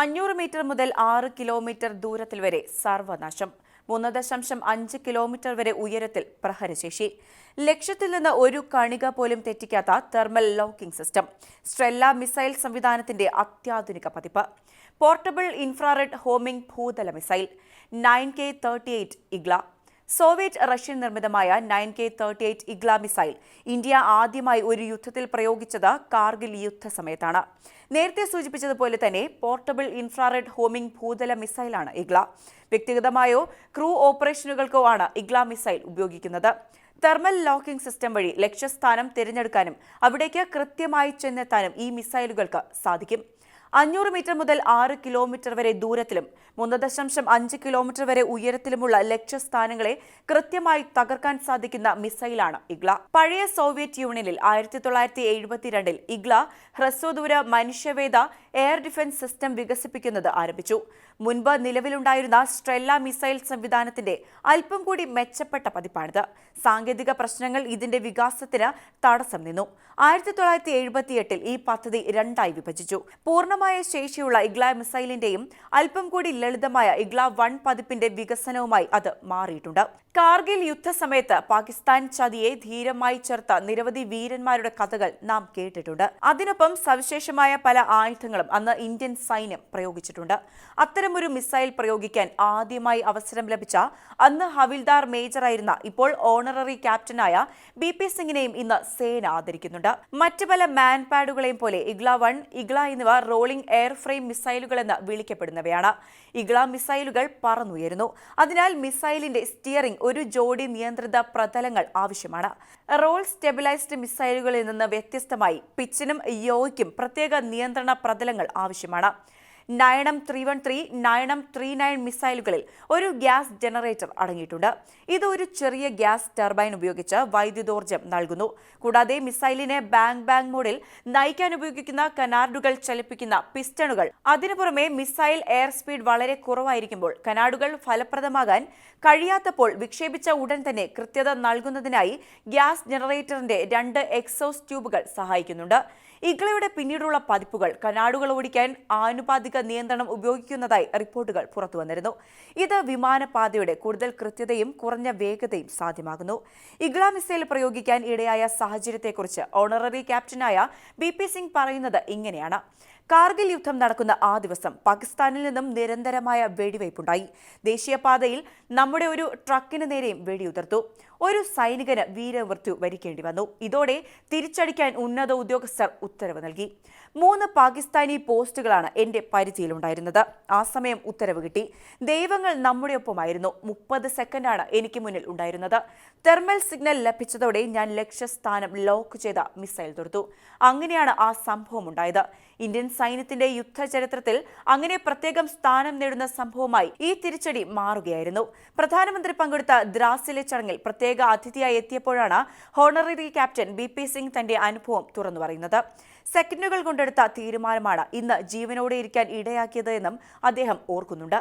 അഞ്ഞൂറ് മീറ്റർ മുതൽ ആറ് കിലോമീറ്റർ ദൂരത്തിൽ വരെ സർവനാശം. മൂന്ന് ദശാംശം അഞ്ച് കിലോമീറ്റർ വരെ ഉയരത്തിൽ പ്രഹരശേഷി. ലക്ഷ്യത്തിൽ നിന്ന് ഒരു കണിക പോലും തെറ്റിക്കാത്ത thermal locking system. Strela missile സംവിധാനത്തിന്റെ അത്യാധുനിക പതിപ്പ്. Portable infrared homing ഭൂതല missile. Nine K thirty eight Igla. Soviet Russian നിർമ്മിതമായ nine K thirty eight Igla missile India ആദ്യമായി ഒരു യുദ്ധത്തിൽ പ്രയോഗിച്ചത് കാർഗിൽ യുദ്ധ സമയത്താണ് നേരത്തെ സൂചിപ്പിച്ചതുപോലെ തന്നെ പോർട്ടബിൾ ഇൻഫ്രാറെഡ് ഹോമിംഗ് ഭൂതല മിസൈലാണ് ഇഗ്ല. വ്യക്തിഗതമായോ ക്രൂ ഓപ്പറേഷനുകൾക്കോ ആണ് ഇഗ്ല മിസൈൽ ഉപയോഗിക്കുന്നത്. തെർമൽ ലോക്കിംഗ് സിസ്റ്റം വഴി ലക്ഷ്യസ്ഥാനം തിരഞ്ഞെടുക്കാനും അവിടേക്ക് കൃത്യമായി ചെന്നെത്താനും ഈ മിസൈലുകൾക്ക് സാധിക്കും. അഞ്ഞൂറ് മീറ്റർ മുതൽ ആറ് കിലോമീറ്റർ വരെ ദൂരത്തിലും മൂന്ന് ദശാംശം അഞ്ച് കിലോമീറ്റർ വരെ ഉയരത്തിലുമുള്ള ലക്ഷ്യസ്ഥാനങ്ങളെ കൃത്യമായി തകർക്കാൻ സാധിക്കുന്ന മിസൈലാണ് ഇഗ്ല. പഴയ സോവിയറ്റ് യൂണിയനിൽ ആയിരത്തി തൊള്ളായിരത്തി എഴുപത്തിരണ്ടിൽ ഇഗ്ല ഹ്രസ്വദൂര മനുഷ്യവേദ എയർ ഡിഫൻസ് സിസ്റ്റം വികസിപ്പിക്കുന്നത് ആരംഭിച്ചു. മുൻപ് നിലവിലുണ്ടായിരുന്ന സ്ട്രെല്ല മിസൈൽ സംവിധാനത്തിന്റെ അല്പം കൂടി മെച്ചപ്പെട്ട പതിപ്പാണിത്. സാങ്കേതിക പ്രശ്നങ്ങൾ ഇതിന്റെ വികാസത്തിന് തടസ്സം നിന്നു. ആയിരത്തി തൊള്ളായിരത്തി എഴുപത്തിയെട്ടിൽ ഈ പദ്ധതി രണ്ടായി വിഭജിച്ചു. പൂർണമായ ശേഷിയുള്ള ഇഗ്ല മിസൈലിന്റെയും അല്പം കൂടി ലളിതമായ ഇഗ്ല വൺ പതിപ്പിന്റെ വികസനവുമായി അത് മാറിയിട്ടുണ്ട്. കാർഗിൽ യുദ്ധസമയത്ത് പാകിസ്ഥാൻ ചതിയെ ധീരമായി ചേർത്ത നിരവധി വീരന്മാരുടെ കഥകൾ നാം കേട്ടിട്ടുണ്ട്. അതിനൊപ്പം സവിശേഷമായ പല ആയുധങ്ങളും അന്ന് ഇന്ത്യൻ സൈന്യം പ്രയോഗിച്ചിട്ടുണ്ട്. അത്തരമൊരു മിസൈൽ പ്രയോഗിക്കാൻ ആദ്യമായി അവസരം ലഭിച്ച അന്ന് ഹവിൽദാർ മേജറായിരുന്ന ഇപ്പോൾ ഓണററി ക്യാപ്റ്റനായ ബി പി സിംഗിനെയും ഇന്ന് സേന ആദരിക്കുന്നുണ്ട്. മറ്റ് പല മാൻ പാഡുകളെയും പോലെ ഇഗ്ല വൺ ഇഗ്ല എന്നിവ റോളിംഗ് എയർ ഫ്രെയിം മിസൈലുകൾ എന്ന് വിളിക്കപ്പെടുന്നവയാണ്. ഇഗ്ല മിസൈലുകൾ പറന്നുയരുന്നു. അതിനാൽ മിസൈലിന്റെ സ്റ്റിയറിംഗ് ഒരു ജോഡി നിയന്ത്രിത പ്രതലങ്ങൾ ആവശ്യമാണ്. റോൾ സ്റ്റെബിലൈസ്ഡ് മിസൈലുകളിൽ നിന്ന് വ്യത്യസ്തമായി പിച്ചിനും യോയ്ക്കും പ്രത്യേക നിയന്ത്രണ പ്രതലങ്ങൾ ആവശ്യമാണ്. Nine M three one three nine M three nine മിസൈലുകളിൽ ഒരു ഗ്യാസ് ജനറേറ്റർ അടങ്ങിയിട്ടുണ്ട്. ഇത് ഒരു ചെറിയ ഗ്യാസ് ടർബൈൻ ഉപയോഗിച്ച് വൈദ്യുതോർജം നൽകുന്നു. കൂടാതെ മിസൈലിനെ ബാങ് ബാങ് മോഡിൽ നയിക്കാൻ ഉപയോഗിക്കുന്ന കനാർഡുകൾ ചലിപ്പിക്കുന്ന പിസ്റ്റണുകൾ. അതിനു പുറമെ മിസൈൽ എയർ സ്പീഡ് വളരെ കുറവായിരിക്കുമ്പോൾ കനാഡുകൾ ഫലപ്രദമാകാൻ കഴിയാത്തപ്പോൾ വിക്ഷേപിച്ച ഉടൻ തന്നെ കൃത്യത നൽകുന്നതിനായി ഗ്യാസ് ജനറേറ്ററിന്റെ രണ്ട് എക്സോസ് ട്യൂബുകൾ സഹായിക്കുന്നുണ്ട്. ഇഗ്ലയുടെ പിന്നീടുള്ള പതിപ്പുകൾ കനാടുകൾ ഓടിക്കാൻ ആനുപാതിക നിയന്ത്രണം ഉപയോഗിക്കുന്നതായി റിപ്പോർട്ടുകൾ പുറത്തുവന്നിരുന്നു ഇത് വിമാനപാതയുടെ കൂടുതൽ കൃത്യതയും കുറഞ്ഞ വേഗതയും സാധ്യമാകുന്നു ഇഗ്ല മിസൈൽ പ്രയോഗിക്കാൻ ഇടയായ സാഹചര്യത്തെക്കുറിച്ച് ഓണററി ക്യാപ്റ്റനായ ബി പി സിംഗ് പറയുന്നത് ഇങ്ങനെയാണ്. കാർഗിൽ യുദ്ധം നടക്കുന്ന ആ ദിവസം പാകിസ്ഥാനിൽ നിന്നും നിരന്തരമായ വെടിവയ്പുണ്ടായി. ദേശീയപാതയിൽ നമ്മുടെ ഒരു ട്രക്കിന് നേരെയും വെടിയുതിർത്തു. ഒരു സൈനികന് വീരമൃത്യു വരിക്കേണ്ടി വന്നു. ഇതോടെ തിരിച്ചടിക്കാൻ ഉന്നത ഉദ്യോഗസ്ഥർ ഉത്തരവ് നൽകി. മൂന്ന് പാകിസ്ഥാനി പോസ്റ്റുകളാണ് എന്റെ പരിധിയിലുണ്ടായിരുന്നത്. ആ സമയം ഉത്തരവ് കിട്ടി. ദൈവങ്ങൾ നമ്മുടെ ഒപ്പമായിരുന്നു മുപ്പത് സെക്കൻഡാണ് എനിക്ക് മുന്നിൽ ഉണ്ടായിരുന്നത്. തെർമൽ സിഗ്നൽ ലഭിച്ചതോടെ ഞാൻ ലക്ഷ്യസ്ഥാനം ലോക്ക് ചെയ്ത മിസൈൽ തൊടുത്തു അങ്ങനെയാണ് ആ സംഭവം ഉണ്ടായത്. ഇന്ത്യൻ സൈന്യത്തിന്റെ യുദ്ധചരിത്രത്തിൽ അങ്ങനെ പ്രത്യേകം സ്ഥാനം നേടുന്ന സംഭവമായി ഈ തിരിച്ചടി മാറുകയായിരുന്നു. പ്രധാനമന്ത്രി പങ്കെടുത്ത ദ്രാസിലെ ചടങ്ങിൽ പ്രത്യേക അതിഥിയായി എത്തിയപ്പോഴാണ് honorary captain B P Singh തന്റെ അനുഭവം തുറന്നു പറയുന്നത്. സെക്കൻഡുകൾ കൊണ്ടെടുത്ത തീരുമാനമാണ് ഇന്ന് ജീവനോടെ ഇരിക്കാൻ ഇടയാക്കിയത് എന്നും അദ്ദേഹം ഓർക്കുന്നുണ്ട്.